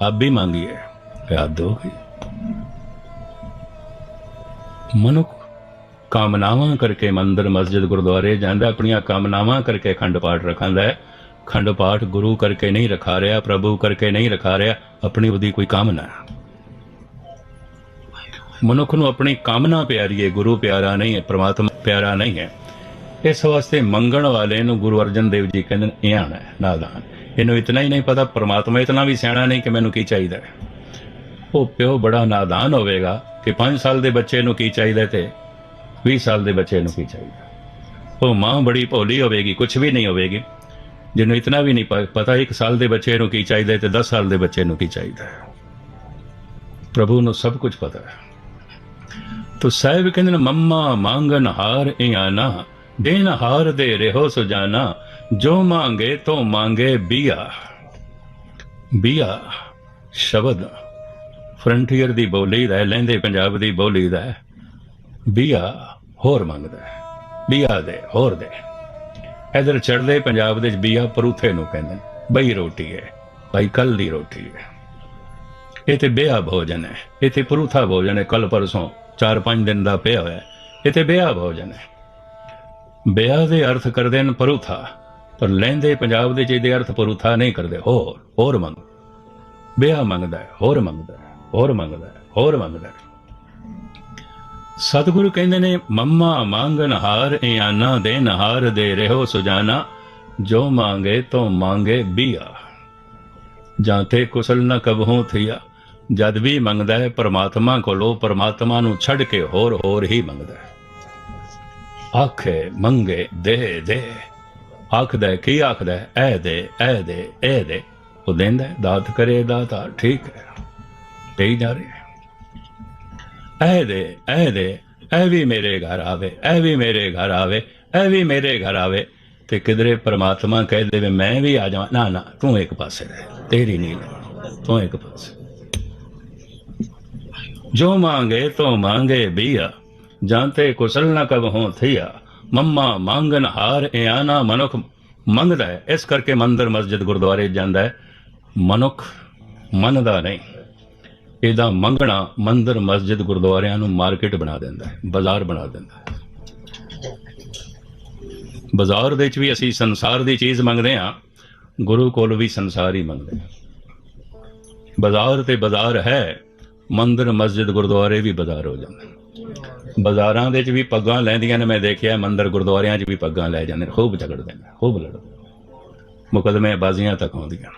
अब भी मांगी है याद दो ਮਨੁੱਖ ਕਾਮਨਾਵਾਂ ਕਰਕੇ ਮੰਦਰ ਮਸਜਿਦ ਗੁਰਦੁਆਰੇ ਜਾਂਦਾ ਆਪਣੀਆਂ ਕਾਮਨਾਵਾਂ ਕਰਕੇ ਖੰਡ ਪਾਠ ਰਖਾਂਦਾ ਹੈ ਖੰਡ ਪਾਠ ਗੁਰੂ ਕਰਕੇ ਨਹੀਂ ਰਖਾ ਰਿਹਾ ਪ੍ਰਭੂ ਕਰਕੇ ਨਹੀਂ ਰਖਾ ਰਿਹਾ ਆਪਣੀ ਉਹਦੀ ਕੋਈ ਕਾਮਨਾ ਹੈ ਮਨੁੱਖ ਨੂੰ ਆਪਣੀ ਕਾਮਨਾ ਪਿਆਰੀ ਹੈ ਗੁਰੂ ਪਿਆਰਾ ਨਹੀਂ ਹੈ ਪ੍ਰਮਾਤਮਾ ਪਿਆਰਾ ਨਹੀਂ ਹੈ ਇਸ ਵਾਸਤੇ ਮੰਗਣ ਵਾਲੇ ਨੂੰ ਗੁਰੂ ਅਰਜਨ ਦੇਵ ਜੀ ਕਹਿੰਦੇ ਨੇ ਇਆਣ ਹੈ ਨਾਦਾਨ ਇਹਨੂੰ ਇਤਨਾ ਹੀ ਨਹੀਂ ਪਤਾ, ਪਰਮਾਤਮਾ ਇਤਨਾ ਵੀ ਸਿਆਣਾ ਨਹੀਂ ਕਿ ਮੈਨੂੰ ਕੀ ਚਾਹੀਦਾ ਹੈ। ਉਹ ਪਿਓ ਬੜਾ ਨਾਦਾਨ ਹੋਵੇਗਾ ਕਿ 5 ਸਾਲ ਦੇ ਬੱਚੇ ਨੂੰ ਕੀ ਚਾਹੀਦਾ ਤੇ 20 ਸਾਲ ਦੇ ਬੱਚੇ ਨੂੰ ਕੀ ਚਾਹੀਦਾ। ਉਹ ਮਾਂ ਬੜੀ ਭੋਲੀ ਹੋਵੇਗੀ ਕੁਝ ਵੀ ਨਹੀਂ ਹੋਵੇਗੀ। ਜਿਹਨੂੰ ਇਤਨਾ ਵੀ ਨਹੀਂ ਪਤਾ 1 ਸਾਲ ਦੇ ਬੱਚੇ ਨੂੰ ਕੀ ਚਾਹੀਦਾ ਤੇ 10 ਸਾਲ ਦੇ ਬੱਚੇ ਨੂੰ ਕੀ ਚਾਹੀਦਾ ਹੈ। ਪ੍ਰਭੂ ਨੂੰ ਸਭ ਕੁਝ ਪਤਾ ਹੈ। ਤੋ ਸਾਹਿਬ ਕਹਿੰਦੇ ਨੇ, ਮੰਮਾ ਮੰਗਨ ਹਾਰ ਇਆਨਾ ਦੇਨ ਹਾਰ ਦੇ ਰਹੋ ਸੁਜਾਨਾ ਜੋ ਮੰਗੇ ਤੋ ਮੰਗੇ ਬੀਆ। ਬੀਆ ਸ਼ਬਦ ਫਰੰਟੀਅਰ ਦੀ ਬੋਲੀ ਦਾ ਹੈ, ਲਹਿੰਦੇ ਪੰਜਾਬ ਦੀ ਬੋਲੀ ਦਾ ਬੀਆ ਹੋਰ ਮੰਗਦਾ ਬੀਆ ਦੇ ਹੋਰ ਦੇ। ਇਧਰ ਚੜਦੇ ਪੰਜਾਬ ਦੇ ਵਿੱਚ ਬੀਆ ਪਰੂਥੇ ਨੂੰ ਕਹਿੰਦੇ ਨੇ ਬਈ ਰੋਟੀ ਹੈ ਭਾਈ ਕੱਲ ਦੀ ਰੋਟੀ ਹੈ। ਇਹ ਤੇ ਬਿਆ ਭੋਜਨ ਹੈ ਇਹ ਤੇ ਪਰੂਥਾ ਭੋਜਨ ਹੈ ਕੱਲ ਪਰਸੋਂ 4-5 ਦਿਨ ਦਾ ਪਿਆ ਹੋਇਆ ਹੈ। ਇਹ ਤੇ ਬਿਆ ਭੋਜਨ ਹੈ। ਬੇਆ ਦੇ ਅਰਥ ਕਰਦੇ ਨੇ ਪਰੂਥਾ। ਪਰ ਲਹਿੰਦੇ ਪੰਜਾਬ ਦੇ ਚ ਇਹਦੇ ਅਰਥ ਪਰੂਥਾ ਨਹੀਂ ਕਰਦੇ, ਹੋਰ ਹੋਰ ਮੰਗ ਬਿਆ ਮੰਗਦਾ ਹੈ, ਹੋਰ ਮੰਗਦਾ ਹੈ, ਹੋਰ ਮੰਗਦਾ ਹੈ, ਹੋਰ ਮੰਗਦਾ ਹੈ। ਸਤਿਗੁਰੂ ਕਹਿੰਦੇ ਨੇ, ਮੰਮਾ ਮੰਗਨ ਹਾਰ ਇਆਨਾ ਦੇ ਨਹਾਰ ਦੇ ਰਹੋ ਸੁਜਾਨਾ, ਜੋ ਮੰਗੇ ਤੋ ਮੰਗੇ ਬੀਆ। ਜਾਂ ਤੇ ਕੁਸਲ ਨ ਕਬਹੂ ਥਿਆ, ਜਦ ਵੀ ਮੰਗਦਾ ਹੈ, ਪਰਮਾਤਮਾ ਕੋਲੋਂ ਪਰਮਾਤਮਾ ਨੂੰ ਛੱਡ ਕੇ ਹੋਰ ਹੋਰ ਹੀ ਮੰਗਦਾ ਹੈ। ਆਖੇ, ਮੰਗੇ ਦੇ ਦੇ। ਆਖਦਾ ਕੀ ਆਖਦਾ ਹੈ? ਐ ਦੇ ਐ ਦੇ ਐ ਦੇ। ਉਹ ਦਿੰਦਾ ਦਾਤ ਕਰੇ, ਦਾਤਾ ਠੀਕ ਹੈ। ਦੇਈ ਜਾ ਰਿਹਾ ਐ ਦੇ ਐ ਦੇ ਐ ਵੀ ਮੇਰੇ ਘਰ ਆਵੇ ਐ ਵੀ ਮੇਰੇ ਘਰ ਆਵੇ ਐ ਵੀ ਮੇਰੇ ਘਰ ਆਵੇ। ਤੇ ਕਿਧਰੇ ਪ੍ਰਮਾਤਮਾ ਕਹਿ ਦੇਵੇ, ਮੈਂ ਵੀ ਆ ਜਾਵਾਂ। ਨਾ ਨਾ, ਤੂੰ ਇੱਕ ਪਾਸੇ ਰਹਿ, ਤੇਰੀ ਨਹੀਂ ਲੈਣੀ ਤੂੰ ਇੱਕ ਪਾਸੇ। ਜੋ ਮੰਗੇ, ਤੋ ਮੰਗੇ, ਬੀਆ। ਜਾਂਤੇ ਕੁਸਲ ਨਾ ਕਬ ਹੋ ਥਿਆ। ਮੰਮਾ ਮੰਗਨ ਹਾਰ ਇਆਨਾ ਮਨੁੱਖ। ਮੰਗਦਾ ਹੈ, ਇਸ ਕਰਕੇ ਮੰਦਰ ਮਸਜਿਦ ਗੁਰਦੁਆਰੇ ਜਾਂਦਾ ਹੈ। ਮਨੁੱਖ ਮੰਨਦਾ ਨਹੀਂ। ਇਹਦਾ ਮੰਗਣਾ ਮੰਦਰ ਮਸਜਿਦ ਗੁਰਦੁਆਰਿਆਂ ਨੂੰ ਮਾਰਕੀਟ ਬਣਾ ਦਿੰਦਾ ਹੈ, ਬਾਜ਼ਾਰ ਬਣਾ ਦਿੰਦਾ ਹੈ। ਬਾਜ਼ਾਰ ਦੇ ਵਿੱਚ ਵੀ ਅਸੀਂ ਸੰਸਾਰ ਦੀ ਚੀਜ਼ ਮੰਗਦੇ ਹਾਂ, ਗੁਰੂ ਕੋਲ ਵੀ ਸੰਸਾਰ ਹੀ ਮੰਗਦੇ ਹਾਂ। ਬਾਜ਼ਾਰ ਤੇ ਬਾਜ਼ਾਰ ਹੈ, ਮੰਦਰ ਮਸਜਿਦ ਗੁਰਦੁਆਰੇ ਵੀ ਬਾਜ਼ਾਰ ਹੋ ਜਾਂਦੇ ਬਾਜ਼ਾਰਾਂ ਦੇ ਵਿੱਚ ਵੀ ਪੱਗਾਂ ਲੈਂਦੀਆਂ ਨੇ, ਮੈਂ ਦੇਖਿਆ ਮੰਦਰ ਗੁਰਦੁਆਰਿਆਂ 'ਚ ਵੀ ਪੱਗਾਂ ਲੈ ਜਾਂਦੇ ਨੇ, ਖੂਬ ਝਗੜਦੇ ਨੇ ਖੂਬ ਲੜਦੇ ਨੇ। ਮੁਕਦਮੇ ਬਾਜ਼ੀਆਂ ਤੱਕ ਆਉਂਦੀਆਂ